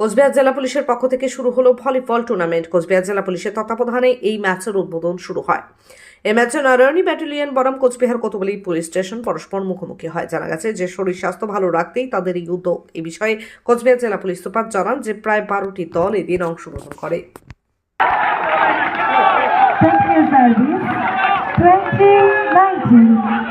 কোচবিহার জেলা পুলিশের পক্ষ থেকে শুরু হলো ভলিবল টুর্নামেন্ট। কোচবিহার জেলা পুলিশের তত্ত্বাবধানে এই ম্যাচের উদ্বোধন শুরু হয়। এই ম্যাচে নারায়ণী ব্যাটালিয়ন বরম কোচবিহার কোতোয়ালি পুলিশ স্টেশন পরস্পর মুখোমুখি হয়। জানা গেছে যে শরীর স্বাস্থ্য ভালো রাখতেই তাদের এই উদ্যোগ। এ বিষয়ে কোচবিহার জেলা পুলিশ সুপার জানান যে প্রায় বারোটি দল এদিন অংশগ্রহণ করে। Thank you, service 2019.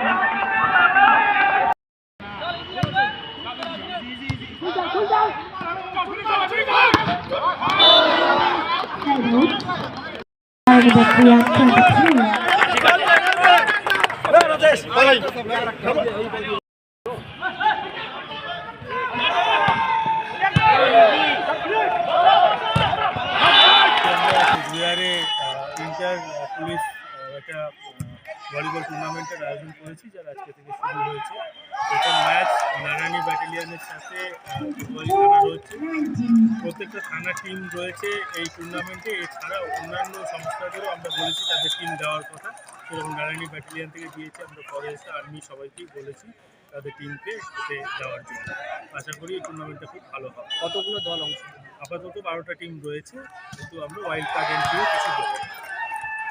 পুলিশ একটা ভলিবল টুর্নামেন্টের আয়োজন করেছি যার আজকে থেকে শুরু হয়েছে। ব্যাটালিয়নের সাথে থানা রয়েছে। প্রত্যেকটা থানা টিম রয়েছে এই টুর্নামেন্টে এছাড়া অন্যান্য সংস্থাদেরও আমরা বলেছি তাদের টিম দেওয়ার কথা। সেরকম নারায়ণী ব্যাটালিয়ন থেকে দিয়েছে আমরা পরে এসে আর্মি সবাইকেই বলেছি তাদের টিমকে এতে দেওয়ার জন্য। আশা করি এই টুর্নামেন্টটা খুব ভালো হবে। কতগুলো দল অংশ? আপাতত বারোটা টিম রয়েছে কিন্তু আমরা ওয়াইল্ড কার্ড এন্ট্রিও কিছু দেবো।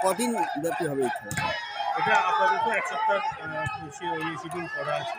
কদিন ব্যাপী হবে এটা আপাতত এক সপ্তাহ শিডিউল করা আছে।